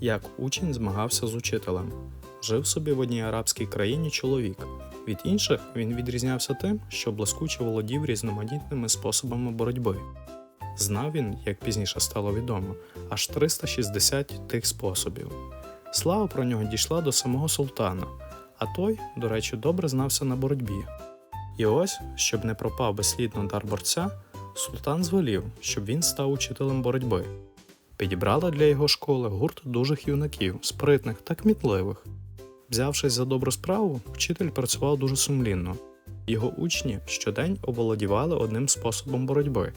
Як учень змагався з учителем. Жив собі в одній арабській країні чоловік. Від інших він відрізнявся тим, що блискуче володів різноманітними способами боротьби. Знав він, як пізніше стало відомо, аж 360 тих способів. Слава про нього дійшла до самого султана, а той, до речі, добре знався на боротьбі. І ось, щоб не пропав безслідно дар борця, султан звелів, щоб він став учителем боротьби. Підібрали для його школи гурт дужих юнаків, спритних та кмітливих. Взявшись за добру справу, вчитель працював дуже сумлінно. Його учні щодень оволодівали одним способом боротьби.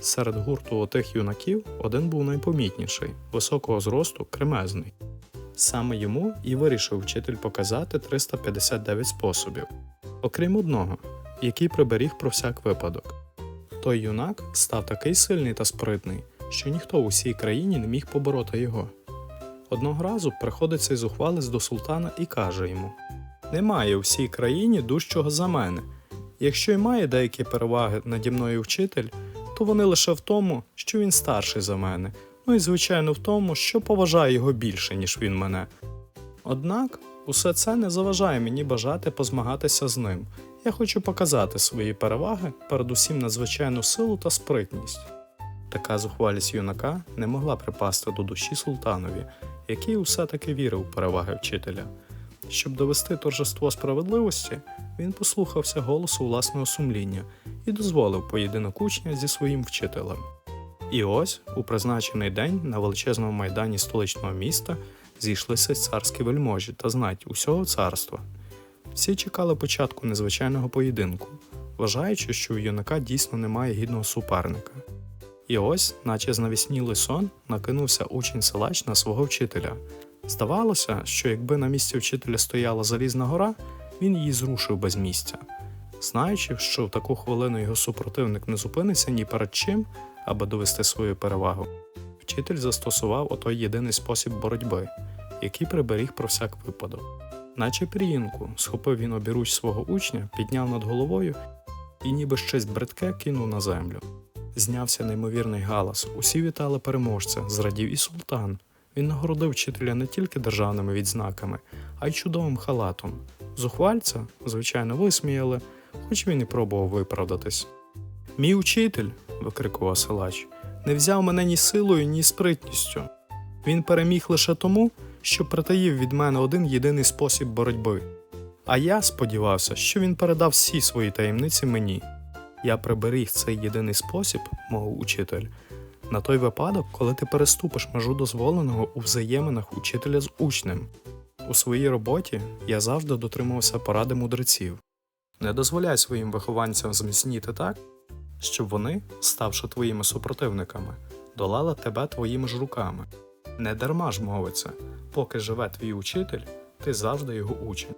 Серед гурту отих юнаків один був найпомітніший, високого зросту, кремезний. Саме йому і вирішив вчитель показати 359 способів, окрім одного, який приберіг про всяк випадок. Той юнак став такий сильний та спритний, що ніхто в усій країні не міг побороти його. Одного разу приходить цей зухвалець до султана і каже йому: Немає у всій країні дужчого за мене. Якщо й має деякі переваги наді мною вчитель, то вони лише в тому, що він старший за мене, ну і звичайно в тому, що поважає його більше, ніж він мене. Однак усе це не заважає мені бажати позмагатися з ним. Я хочу показати свої переваги, передусім надзвичайну силу та спритність. Така зухвалість юнака не могла припасти до душі султанові, який усе таки вірив у переваги вчителя. Щоб довести торжество справедливості, він послухався голосу власного сумління і дозволив поєдинок учня зі своїм вчителем. І ось, у призначений день на величезному майдані столичного міста зійшлися царські вельможі та знать усього царства. Всі чекали початку незвичайного поєдинку, вважаючи, що у юнака дійсно немає гідного суперника. І ось, наче знавіснілий сон, накинувся учень силач на свого вчителя. Здавалося, що якби на місці вчителя стояла залізна гора, він її зрушив без місця. Знаючи, що в таку хвилину його супротивник не зупиниться ні перед чим, аби довести свою перевагу, вчитель застосував отой єдиний спосіб боротьби, який приберіг про всяк випадок. Наче пір'їнку, схопив він обіруч свого учня, підняв над головою і ніби щось бридке кинув на землю. Знявся неймовірний галас. Усі вітали переможця, зрадів і султан. Він нагородив вчителя не тільки державними відзнаками, а й чудовим халатом. Зухвальця, звичайно, висміяли, хоч він і пробував виправдатись. Мій учитель, викрикував силач, не взяв мене ні силою, ні спритністю. Він переміг лише тому, що притаїв від мене один єдиний спосіб боротьби. А я сподівався, що він передав всі свої таємниці мені. Я приберіг цей єдиний спосіб, мов учитель, на той випадок, коли ти переступиш межу дозволеного у взаєминах учителя з учнем. У своїй роботі я завжди дотримувався поради мудреців. Не дозволяй своїм вихованцям зміцніти так, щоб вони, ставши твоїми супротивниками, долали тебе твоїми ж руками. Не дарма ж мовиться, поки живе твій учитель, ти завжди його учень.